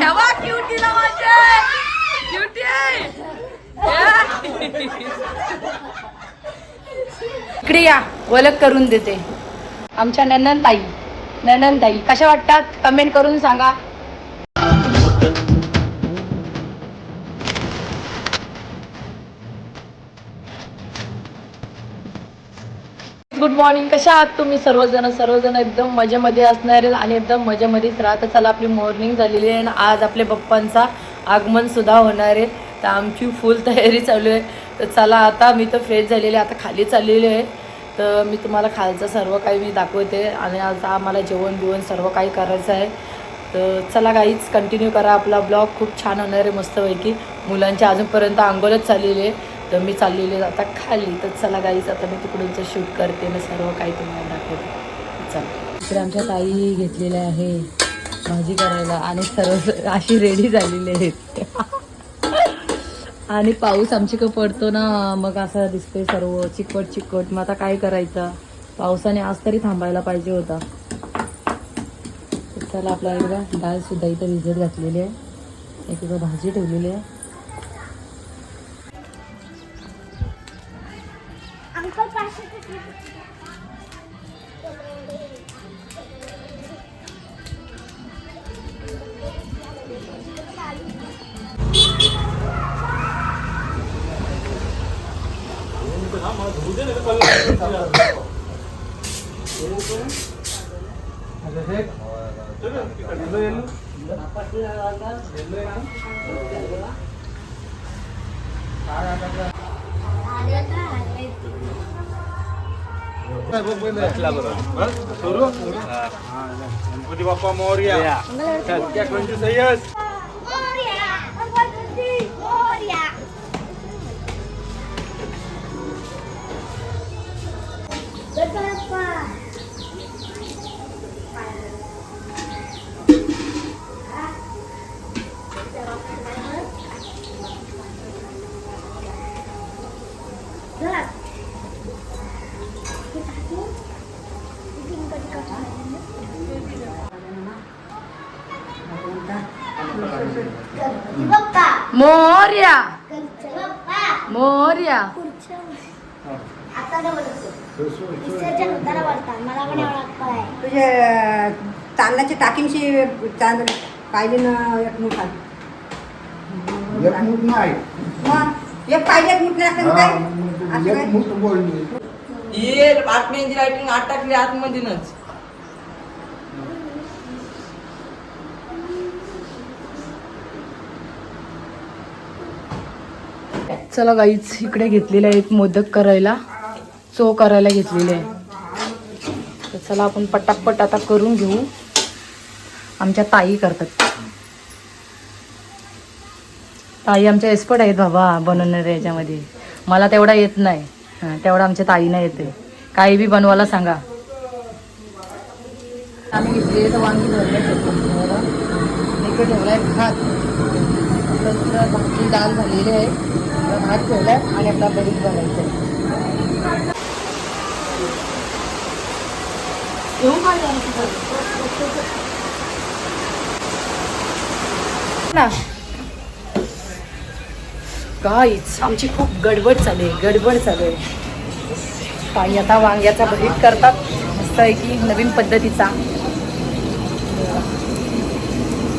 ठेवा क्युटीला माझ्या क्युटी इकडे या ओळख करून देते. आमच्या ननन ताई ननन ताई कशा वाटतात? कमेंट करून सांगा. गुड मॉर्निंग कशा आहात तुम्ही? सर्वजण सर्वजण एकदम मजेमध्ये असणार आणि एकदम मजेमध्येच राहत चला आपली मॉर्निंग झालेली आहे आणि आज आपल्या पप्पांचा आगमनसुद्धा होणार आहे. तर आमची फुल तयारी चालू आहे. तर चला आता मी तर फ्रेश झालेली आहे. आता खाली चाललेली आहे. तर मी तुम्हाला खालचं सर्व काही मी दाखवते. आणि आज आम्हाला जेवण बिवण सर्व काही करायचं आहे. तर चला काहीच कंटिन्यू करा. आपला ब्लॉग खूप छान होणार आहे मस्तपैकी. मुलांची अजूनपर्यंत आंघोळच चाललेली आहे. तर मी चाललेले आता खाली. तर चला गाईच आता मी तिकडूनचं शूट करते. मग सर्व काही तुम्हाला दाखवते. चला. इकडे आमच्या ताई घेतलेल्या आहे. भाजी करायला. आणि सर्व अशी रेडी झालेली आहेत. आणि पाऊस आमच्याकडे पडतो ना मग असं दिसतंय सर्व. चिकट चिकट. मग आता काय करायचं? पावसाने आज तरी थांबायला पाहिजे होता. चला आपल्या एकदा डाळ सुद्धा इथं भिजत घातलेली आहे. एक भाजी ठेवलेली आहे. गणपती बाप्पा मोर्या क्या कंजूस मोर्या. मोर्या. तुझे तांदळाची टाकींची तांदूळ पाहिजे ना एक मुठा एक मूठ नाही. मग एक पाहिजे एक मुठ लागतं काय? असं एक काय? मूठ बोलली. ये बातम्यांची रायटिंग आठ टाकली आतमधूनच. चला गाईच इकडे घेतलेले आहेत मोदक करायला चो करायला घेतलेले आहे. तर चला आपण पटापट आता करून घेऊ. आमच्या ताई करतात. ताई आमच्या एक्सपर्ट आहेत बाबा बनवणारे याच्यामध्ये. मला तेवढा येत नाही. हां तेवढा आमच्या ताईना येते. काही बी बनवायला सांगा. आम्ही घेतले तर वांगी ठेवलं आहे भात. भाजी डाळ झालेली आहे. भात ठेवलाय आणि आपला बरीच ना. काहीच आमची खूप गडबड चालू आहे गडबड चालू आहे. काही आता वांग्याचा भरीत करतात. मस्त आहे की नवीन पद्धतीचा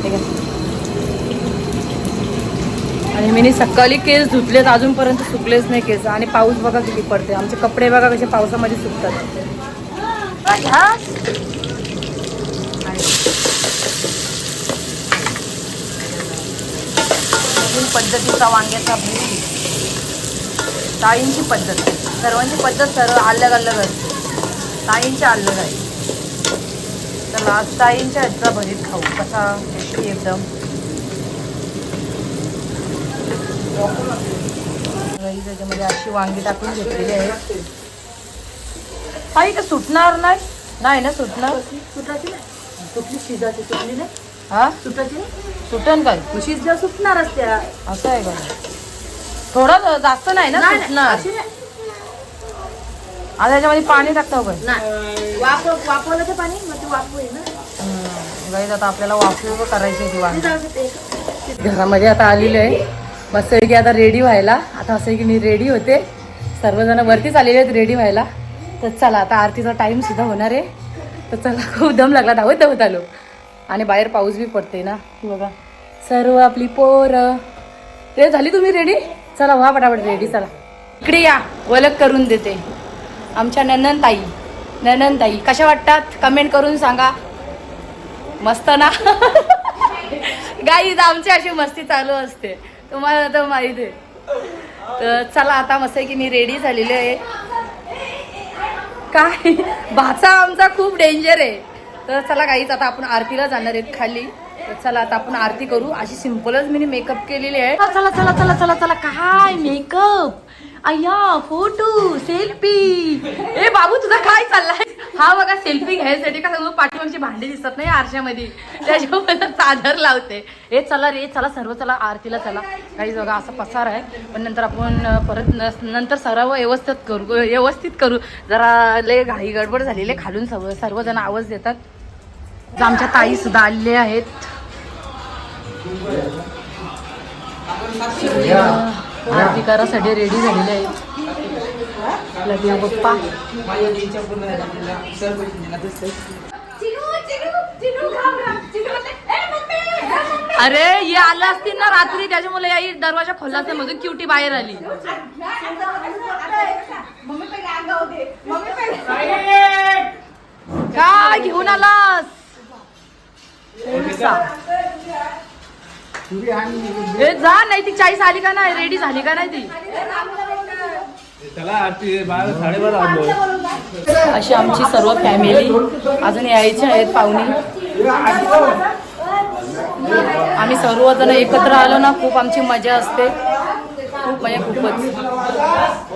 हे घ्या. आणि मी सकाळी केस धुतलेत अजूनपर्यंत सुकलेच नाही केस. आणि पाऊस बघा किती पडते आमचे कपडे बघा कसे पावसामध्ये सुकतात. नवीन पद्धतीचा वांग्याचा भरीत ताईंची पद्धत. सर्वांची पद्धत सर्व अलग अलग असते. ताईंची अलग आहे. तर लास्ट ताईंच्या ह्याचा भरीत खाऊ. कसा टेस्टी एकदम गाई त्याच्यामध्ये अशी वांगी टाकून घेतलेली आहे. ताई का सुटणार नाही? नाही ना सुटणार? सुटाची नाही. सुटली शिजाची सुटली नाही? हा? सुटाची नाही? सुटन काय? शिजा सुटणारच त्या असं आहे का? थोडा जास्त नाही ना सुटणार. आता याच्यामध्ये पाणी टाकतो पण वाप वापरलं ते पाणी मग ते वापू ना. गाईज आता आपल्याला वाफे करायची होती वांगी. घरामध्ये आता आलेलो आहे. मस्त की आता रेडी व्हायला. आता असं आहे की मी रेडी होते. सर्वजण वरतीच आलेले आहेत रेडी व्हायला. तर चला आता आरतीचा टाईमसुद्धा होणार आहे. तर चला खूप दम लागला. धावत धावत आलो. आणि बाहेर पाऊस बी पडते ना. बघा. सर्व आपली पोरं. रे झाली तुम्ही रेडी चला व्हा पटापट रेडी चला. इकडे या. ओळख करून देते. आमच्या नननताई नननताई कशा वाटतात? कमेंट करून सांगा. मस्त ना? गाईज आमची अशी मस्ती चालू असते. तुम्हाला तर माहीत आहे. तर चला आता मस्त आहे की मी रेडी झालेली आहे. काय? भाचा आमचा खूप डेंजर आहे. तर चला गाईच आता आपण आरतीला जाणार आहेत खाली. तर चला आता आपण आरती करू. अशी सिम्पलच मी मेकअप केलेली आहे. चला चला चला चला चला काय मेकअप अय्या फोटो सेल्फी. ए बाबू तुझा काय चाललाय? हा बघा सेल्फी घ्यायसाठी का सगळं पाठीमागची भांडी दिसत नाही आरशामध्ये? त्याच्यामुळे चादर लावते. ए चला रे चला सर्व चला आरतीला चला. काही बघा असा पसार आहे. पण नंतर आपण परत न- नंतर सर्व व्यवस्थित करू व्यवस्थित करू. जरा लय घाई गडबड झालेले खालून सर्व सर्वजण आवाज देतात. तर आमच्या ताई सुद्धा आलेले आहेत. आरती करासाठी रेडी झालेले आहेत. लगे पप्पा. अरे हे आलं असतील ना रात्री त्याच्यामुळे आई दरवाजा खोलला असता मधून क्युटी बाहेर आली. काय? घेऊन आलास. ए, जा नाही ती चाळीस आली का नाही? रेडी झाली का नाही ती? अशी आमची सर्व फॅमिली अजून यायची आहेत पाहुणे. आम्ही सर्वजण एकत्र आलो ना खूप आमची मजा असते. खूप म्हणजे खूपच.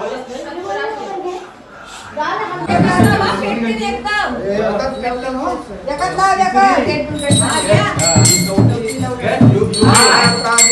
देखत लाव, देखत. Gloria.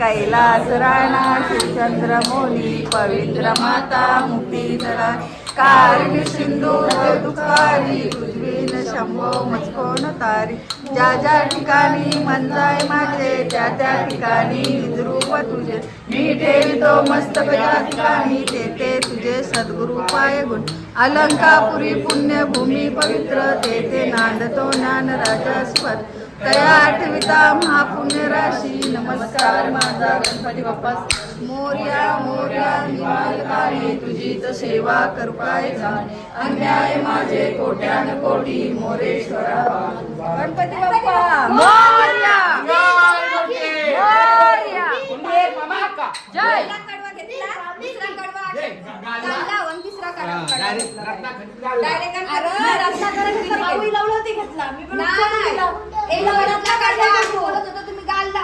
कैलास राणा चंद्र मोनी पवित्र माता मुक्तीधरा कारुण्य सिंधू दुखारी उजवीन शंभो मचकोन तारी. ज्या ज्या ठिकाणी मंजाय माझे त्या त्या ठिकाणी विद्रूप तुझे. मी ठेवितो मस्त ज्या ठिकाणी ते ते तुझे सद्गुरु पाय गुण. अलंकापुरी पुण्यभूमी पवित्र ते ते नांदतो ज्ञान राजा स्वर तया आठविता महापुण्य राशी. नमस्कार माझा गणपती बाप्पा. मोर्या मोर्या हिमालकाळी तुझीच सेवा करू काय जाणे. अन्याय माझे कोट्यान कोटी मोरेश्वरा. गणपती बाप्पा मोर्या! मोर्या! जय! कडवा घेतला,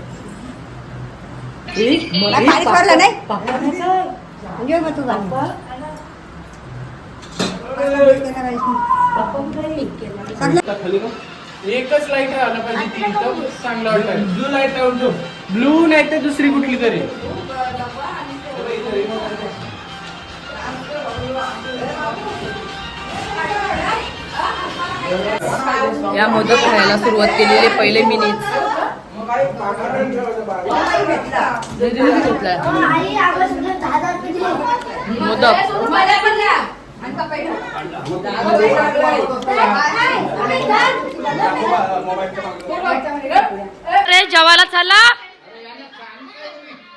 नाही मग तुझा आता खाली का? एकच लाइट आला पाहिजे ती. चांगलं वाटतं ब्लू लाइट लावून ठेव ब्लू नाही तर दुसरी कुठली तरी. या मोदक खायला सुरुवात केलेली पहिले मीनीच. मोदक अरे जेवायला चालला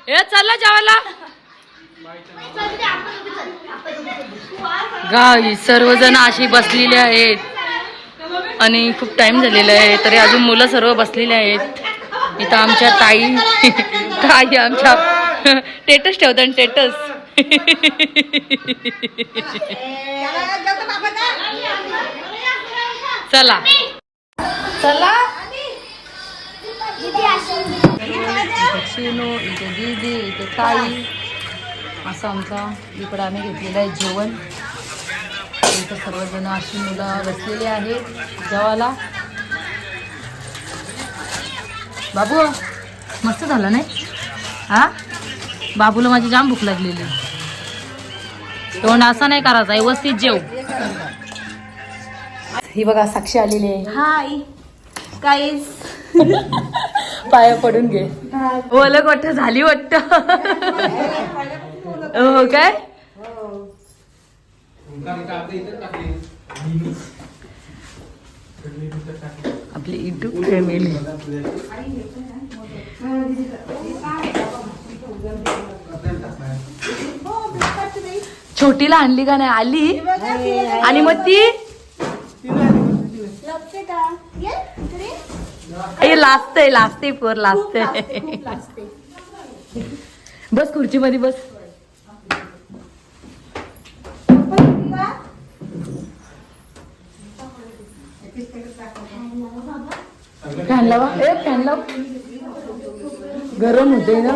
ए चालला जेवायला गाई सर्वजण अशी बसलेली आहेत. आणि खूप टाइम झालेला आहे तरी अजून मुलं सर्व बसलेली आहेत. इथं आमच्या ताई ताई आमच्या टेटस ठेवतात टेटस. चला. चला. शिनू इथे दीदी इथे ताई. असं आमचा इकडं आम्ही घेतलेलं आहे जेवण. इथं सर्वजण अशी मुलं बसलेली आहेत जेवायला. बाबू मस्त झालं नाही? हा? बाबूला माझी जाम भूक लागलेली. तोंड असा नाही करायचा व्यवस्थित जेव. ही बघा साक्षी आलेली आहे. हाय गाईस पाया पडून घे. ओलग वाटत झाली वाटत. हो काय? आपली इटू फॅमिली छोटीला आणली का नाही? आली? आणि मग ती? लाजतय लाजते पोर लाजते. बस खुर्ची मध्ये बस फॅन लावा ए फॅन लाव गरम होते ना?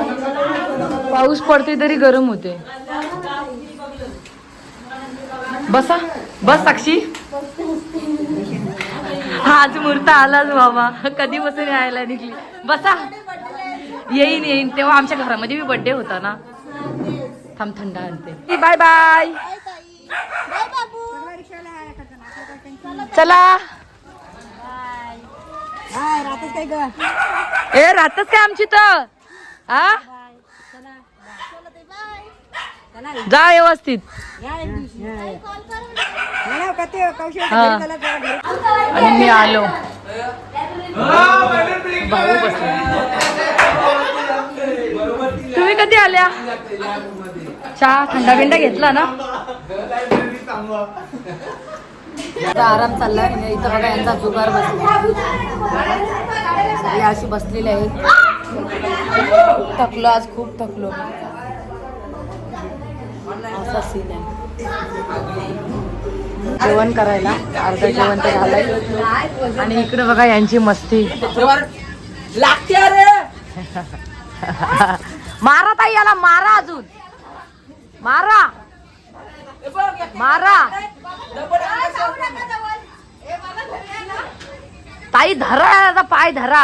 पाऊस पडते तरी गरम होते बसा बस साक्षी. हा आज मुहूर्त आलाच बाबा. कधी बसून यायला निघली? बसा. येईन येईन. तेव्हा आमच्या घरामध्ये बी बर्थडे होता ना. थांब थंड आणते. बाय बाय चला. ए राहतच काय आमची तर? हा? जा व्यवस्थित. हा. आणि मी आलो. भाऊ बसले. तुम्ही कधी आल्या? चहा थंडा बिंडा घेतला ना? आता आराम चाललाय म्हणजे इथं बघा यांचा जुगार बसला अशी बसलेली आहेत. थकलो आज खूप थकलो. असा सीन आहे. जेवण करायला अर्ध जेवण तर झालंय. आणि इकडे बघा यांची मस्ती. लागते मारा ताई याला मारा अजून. मारा. मारा. ताई धरा पाय धरा.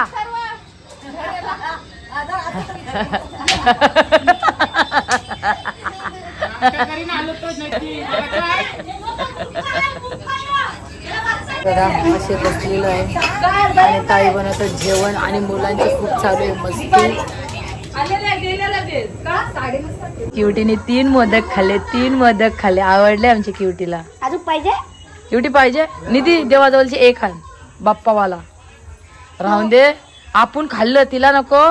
बघा असे बसलेलो आहे. आणि ताई बनवतात जेवण आणि मुलांचे खूप चालू आहे मस्ती. क्युटीने तीन मोदक खाल्ले तीन मोदक खाल्ले. आवडले आमच्या क्युटीला अजून पाहिजे? क्युटी पाहिजे? निधी देवाजवळची एक खान बाप्पावाला. राहून दे. आपण खाल्लं तिला नको.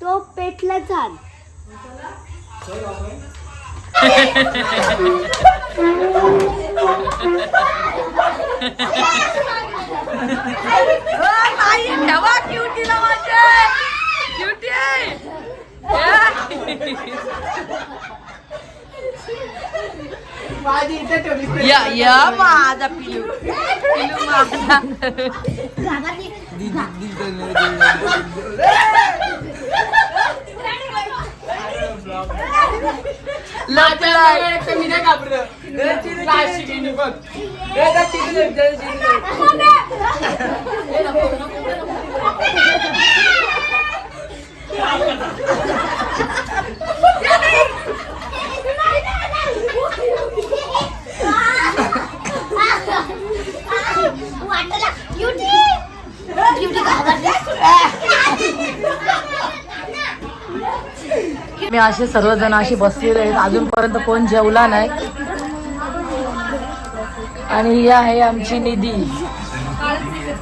तो पेटला छान ठेवा क्युटीला माझ्या क्युटी माझी इथे ठेवली या या माझा पिलू. पिलू माझा. लपलाय मी नाही घाबरत. प्लास्टिक आहे, बघ. मी असे सर्वजण अशी बसलेले आहेत. अजूनपर्यंत कोण जेवला नाही. आणि ही आहे आमची निधी.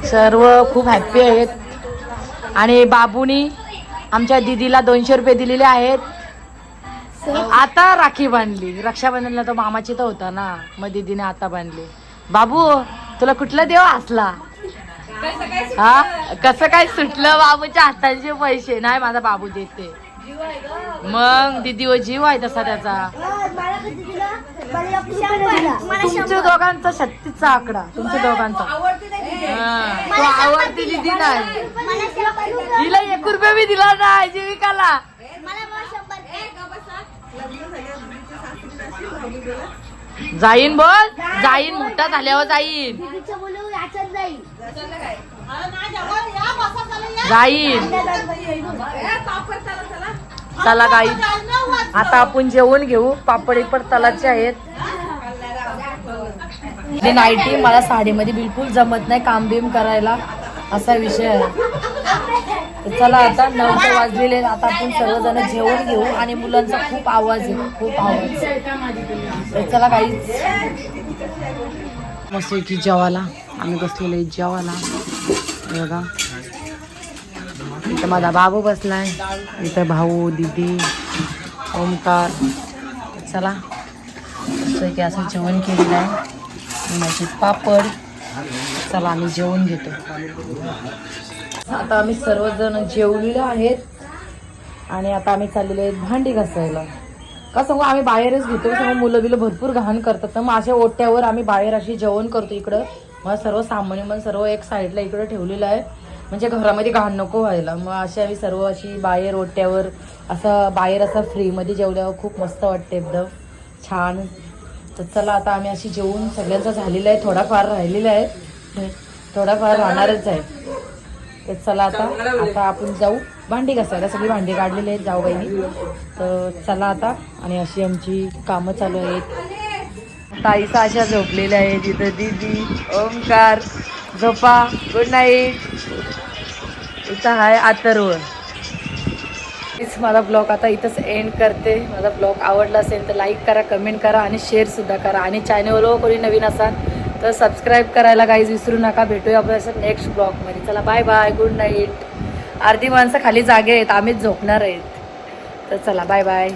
सर्व खूप हॅप्पी आहेत. आणि बाबूनी आमच्या दीदीला दोनशे रुपये दिलेले आहेत. आता राखी बांधली. रक्षाबंधनला तर मामाची तर होता ना. मग दीदीने आता बांधली. बाबू तुला कुठला देव असला? हा? कसं काय सुटलं बाबूच्या हाताचे पैसे? नाही माझा बाबू देते. मग दीदी व जीव आहे तसा त्याचा. तुमच्या दोघांचा शक्तीचा आकडा. तुमच्या दोघांचा. हा, तो आवडती दिदी नाही. तिला एक रुपया बी दिला नाही जीविकाला जाईन बोल जाईन मोठा झाल्यावर जाईन जाईन चला गाई आता आपण जेवण घेऊ पापड पण तलाचे आहेत हे नाईटी मला साडीमध्ये बिलकुल जमत नाही काम बिम करायला असा विषय आहे तर चला आता नऊ तर वाजलेले आता आपण सर्वजण जेवण घेऊ आणि मुलांचा खूप आवाज आहे खूप आवाज तर चला काही मस्त की जेवायला. आम्ही बसलेले जेवाला बघा. इथं माझा बाबू बसलाय. इथं भाऊ दीदी ओमकार. चला. मस्त की असं जेवण केलेलं आहे. माझे पापड. चला आम्ही जेवण घेतो. आता आम्ही सर्वजण जेवलेलो आहेत आणि आता आम्ही चाललेलो आहेत भांडी घासायला. का सांगू आम्ही बाहेरच घेतो सगळं मुलं बिलं भरपूर घाण करतात. तर मग अशा ओट्यावर आम्ही बाहेर अशी जेवण करतो इकडं. मग सर्व सामान्य मग सर्व एक साईडला इकडं ठेवलेलं आहे. म्हणजे घरामध्ये घाण नको व्हायला. मग अशी आम्ही सर्व अशी बाहेर ओट्यावर असं बाहेर असं फ्रीमध्ये जेवल्यावर खूप मस्त वाटते एकदम. छान. तर चला आता आम्ही अशी जेवून सगळ्यांचा झालेला आहे. थोडाफार राहिलेला आहे. थोडाफार राहणारच आहे. तर चला आता आता आपण जाऊ. भांडी घासायला सगळी भांडी काढलेली आहेत जाऊ बाईनी तर चला आता आणि अशी आमची कामं चालू आहेत. ताईसा अशा झोपलेल्या आहेत इथं दीदी ओंकार झोपा गुड नाईट इथं आहे प्लीज माझा ब्लॉग आता इथंच एंड करते. माझा ब्लॉग आवडला असेल तर लाईक करा कमेंट करा आणि शेअरसुद्धा करा. आणि चॅनलवर कोणी नवीन असाल तर सबस्क्राईब करायला काहीच विसरू नका. भेटूया आपण असं नेक्स्ट ब्लॉगमध्ये चला बाय बाय गुड नाईट अर्धी माणसं खाली जागे आहेत. आम्हीच झोपणार आहेत. तर चला बाय बाय